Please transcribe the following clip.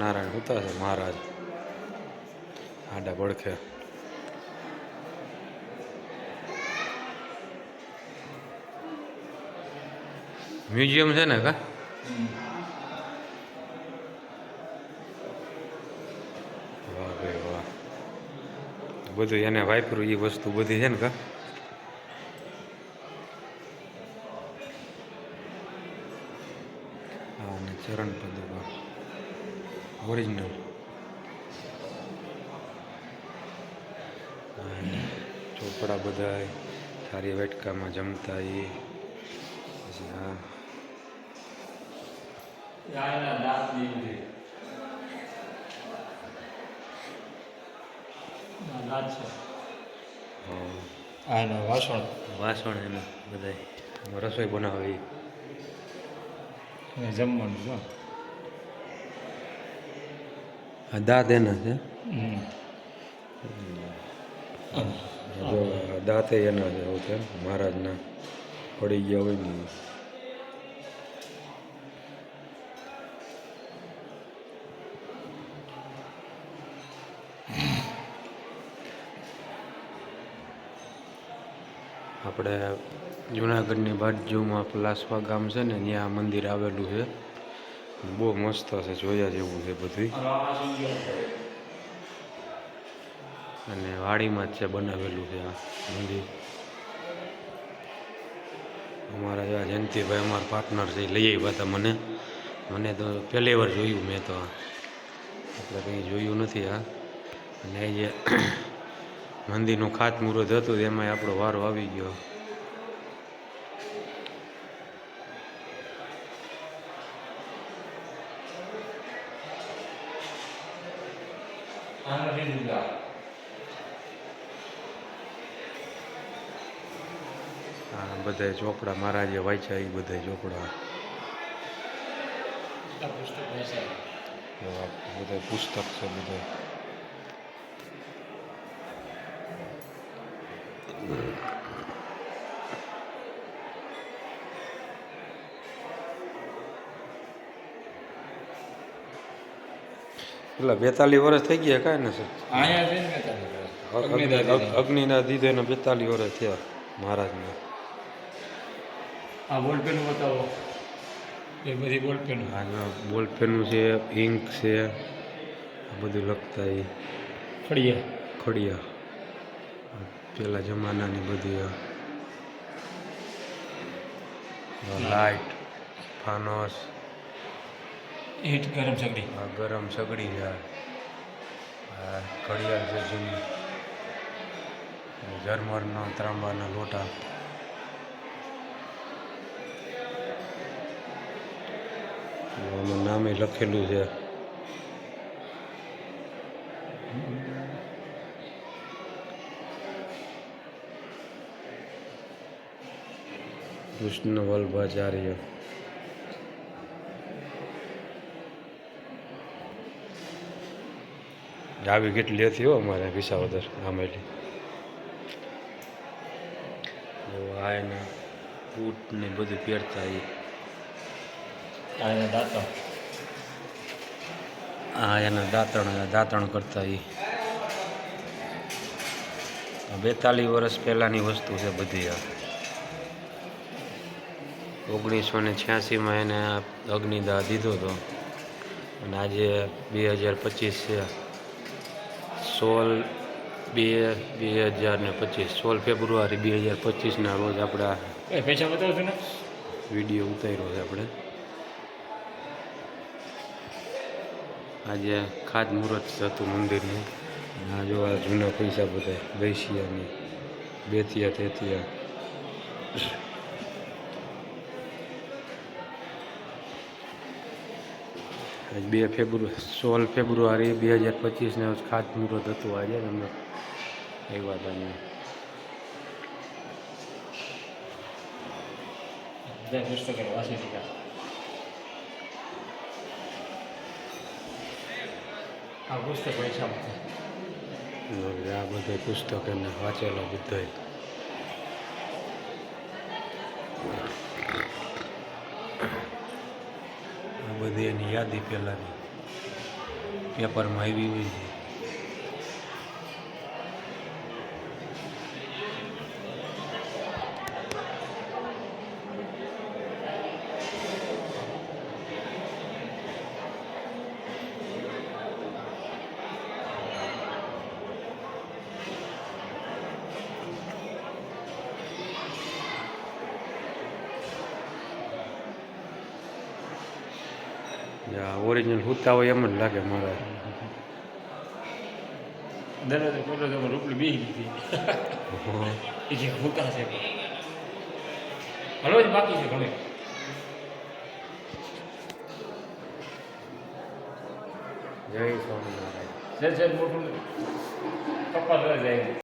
નારાયણ ઉતા છે મહારાજ. આડા પડખે મ્યુઝિયમ છે ને કા? વાહ ભાઈ વાહ. બધું એને વાપર્યું એ વસ્તુ બધી છે ને કા હા અને ચરણ પદુકા ઓરિજિનલ ચોપડા બધા સારી વેટકામાં જમતા એ પછી હા, આ એના વાસણ. વાસણ એના બધા રસોઈ બનાવે. જમવાનું દાંત એના છે. જો દાંતે એના છે આવું છે મહારાજના પડી ગયા હોય ને. આપણે જુનાગઢની બાજુમાં પલાસવા ગામ છે ને ત્યાં મંદિર આવેલું છે. બહુ મસ્ત છે જોયા જેવું છે બધું અને વાડીમાં જ છે બનાવેલું છે આ મંદિર અમારા જેવા જયંતિભાઈ અમારા પાર્ટનર છે લઈ આવ્યા હતા મને મને તો પહેલી વાર જોયું મેં તો આ આપણે કંઈ જોયું નથી આ અને જે મંદિરનું ખાતમુહૂર્ત હતું એમાં આપણો વારો આવી ગયો આ બધા ચોપડા મારા જે વાંચ્યા એ બધા ચોપડા. બધા પુસ્તક છે બધા. પેલા બેતાલીસ વર્ષ થઈ ગયા કાંઈ ને સર અગ્નિના દીધે ને બેતાલીસ વર્ષ થયા મહારાજના. આ બોલપેન બતાવો. એ બધી બોલપેન હા બોલપેનું છે ઇંક છે આ બધું લખતા એ. ખડિયા. ખડિયા. પેલા જમાનાની બધી લાઇટ ફાનસ. ઈટ ગરમ સગડી. હા, ગરમ સગડી છે. ઘડિયાળ છે જૂની. ઝરમરના ત્રાંબાના લોટા. આમાં નામે લખેલું છે. કૃષ્ણ વલ્ભાચાર્ય આવી કેટલી હતી હો અમારે વિસાવદર આમેલી. આ એના બૂટ ને બધું પહેરતા એ આ એના દાંતો આ એના દાંતણ દાંતણ કરતા એ બેતાલીસ વર્ષ પહેલાંની વસ્તુ છે બધી આ. ઓગણીસો ને છ્યાસીમાં એને અગ્નિદાહ દીધો હતો. અને આજે બે હજાર પચીસ છે સોળ બે બે હજાર ને પચીસ. સોળ ફેબ્રુઆરી બે હજાર પચીસના રોજ આપણે પૈસા ને? વીડિયો ઉતાર્યો છે આપણે. આજે ખાજ મુહૂર્ત હતું મંદિરનું. આ જો આ જૂના પૈસા બધા દૈસિયાની બેતિયા તેતિયા. બે ફેબ્રુઆરી સોળ ફેબ્રુઆરી બે હજાર પચીસને ખાત મુહૂર્ત હતું આજે તમને એ વાત આ બધા પુસ્તક એને વાંચેલા બધી યાદી પહેલાંની. પેપરમાં આવી હોય છે. ઓરિજિનલ હુતા હોય એમ જ લાગે મારા. દરરોજ ફોટો તો રૂપલી ગઈ હતી. ભૂકા છે. હલો જ બાકી છે ઘણે. જય સ્વામિનારાયણ. જય જય મોટું. કપાસ જાય